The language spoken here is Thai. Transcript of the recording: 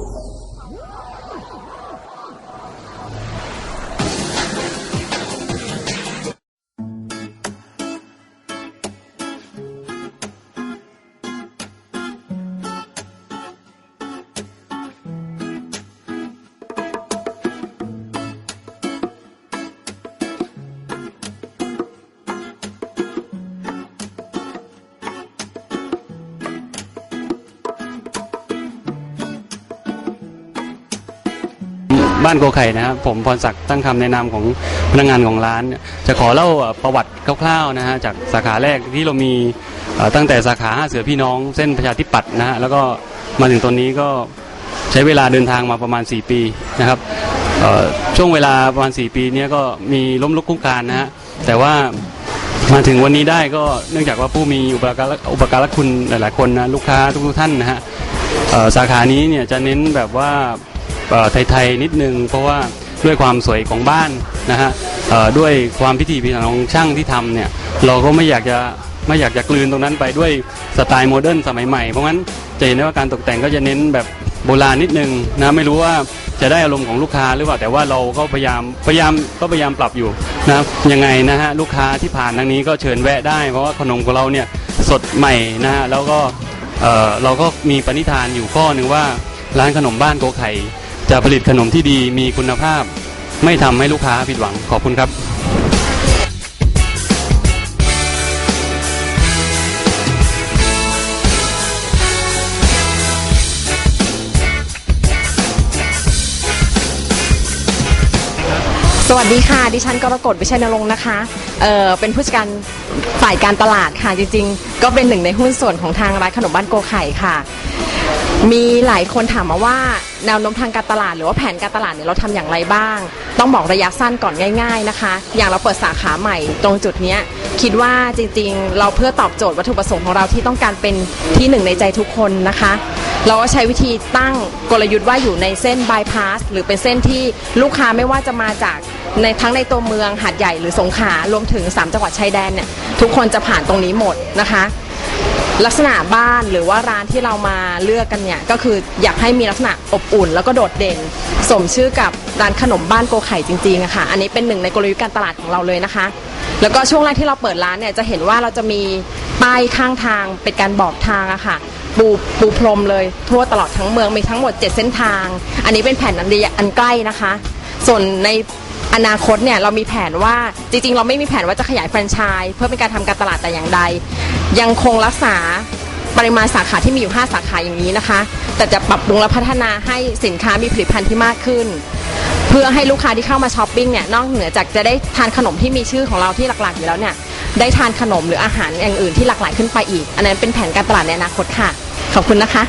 Oh, my God. บ้านโกไข่นะครับผมพรศักดิ์ตั้งคำแนะนำของพนักงานของร้าน จะขอเล่าเอ่อประวัติคร่าวๆนะฮะจากสาขาแรกที่เรามีเอ่อตั้งแต่สาขาห้าเสือพี่น้องเส้นประชาธิปัตย์นะฮะแล้วก็มาถึงตอนนี้ก็ ใช้เวลาเดินทางมาประมาณ 4 ปีนะครับเอ่อช่วงเวลาประมาณ 4 ปีเนี้ก็มีล้มลุกคลุกคลานนะฮะแต่ว่ามาถึงวันนี้ได้ก็เนื่องจากว่าผู้มีอุปการะอุปการะคุณหลาย ๆ คนนะลูกค้าทุกๆท่านนะฮะเอ่อสาขานี้เนี่ยจะเน้นแบบว่า ไทยๆนิดนึง เพราะว่าด้วยความสวยของบ้านนะฮะด้วยความพิถีพิถันของช่างที่ทำเนี่ยเราก็ไม่อยากจะไม่อยากจะกลืนตรงนั้นไปด้วยสไตล์โมเดิร์นสมัยใหม่ เพราะงั้นจะเห็นได้ว่าการตกแต่งก็จะเน้นแบบโบราณนิดนึงนะไม่รู้ว่าจะได้อารมณ์ของลูกค้าหรือเปล่าแต่ว่าเราก็พยายามพยายามก็พยายามปรับอยู่นะยังไงนะฮะลูกค้าที่ผ่านทางนี้ก็เชิญแวะได้ เพราะว่าขนมของเราเนี่ยสดใหม่นะฮะแล้วก็เออเราก็มีปณิธานอยู่ข้อหนึ่งว่าร้านขนมบ้านโกไข่ จะผลิตขนมที่ดีมีคุณภาพ ไม่ทำให้ลูกค้าผิดหวังขอบคุณครับ สวัสดีค่ะ ดิฉันกรกฎวิชัยนรงค์นะคะ เอ่อ เป็นผู้จัดการฝ่ายการตลาดค่ะ จริงๆ ก็เป็นหนึ่งในหุ้นส่วนของทางร้านขนมบ้านโกไข่ค่ะ มีหลายคนถามมาว่าแนวโน้มทางการตลาด หรือว่าแผนการตลาดเนี่ยเราทำอย่างไรบ้าง ต้องบอกระยะสั้นก่อนง่าย ๆนะคะ อย่างเราเปิดสาขาใหม่ตรงจุดนี้คิดว่าจริงๆ เราเพื่อตอบโจทย์วัตถุประสงค์ของเราที่ต้องการเป็นที่หนึ่งในใจทุกคนนะคะ เราก็ใช้วิธีตั้งกลยุทธ์ว่าอยู่ในเส้นบายพาสหรือเป็นเส้นที่ลูกค้าไม่ว่าจะมาจากในทั้งในตัวเมืองหาดใหญ่หรือสงขลารวมถึง 3 จังหวัดชายแดนเนี่ยทุกคนจะผ่านตรงนี้หมดนะคะ ลักษณะบ้านหรือว่าร้านที่เรามาเลือกกันเนี่ยก็คืออยากให้มีลักษณะอบอุ่น แล้วก็โดดเด่น สมชื่อกับร้านขนมบ้านโกไข่จริงๆอะค่ะอันนี้เป็นหนึ่งในกลยุทธ์การตลาดของเราเลยนะคะ แล้วก็ช่วงแรกที่เราเปิดร้านเนี่ยจะเห็นว่าเราจะมีป้ายข้างทางเป็นการบอกทางอะค่ะปูปูพรมเลยทั่วตลอดทั้งเมืองมีทั้งหมด 7 เส้นทาง อันนี้เป็นแผนอันระยะอันใกล้นะคะ ส่วนในอนาคตเนี่ยเรามีแผนว่าจริงๆ เราไม่มีแผนว่าจะขยายแฟรนไชส์เพื่อเป็นการทำการตลาดแต่อย่างใด ยังคงรักษาปริมาณสาขาที่มีอยู่ 5 สาขาอย่างนี้นะคะ แต่จะปรับปรุงและพัฒนาให้สินค้ามีผลิตภัณฑ์ที่มากขึ้น เพื่อให้ลูกค้าที่เข้ามาช้อปปิ้งเนี่ยนอกเหนือจากจะได้ทานขนมที่มีชื่อของเราที่หลักๆอยู่แล้วเนี่ยได้ทานขนมหรืออาหารอย่างอื่นที่หลากหลายขึ้นไปอีก อันนั้นเป็นแผนการตลาดในอนาคตค่ะ ขอบคุณนะคะ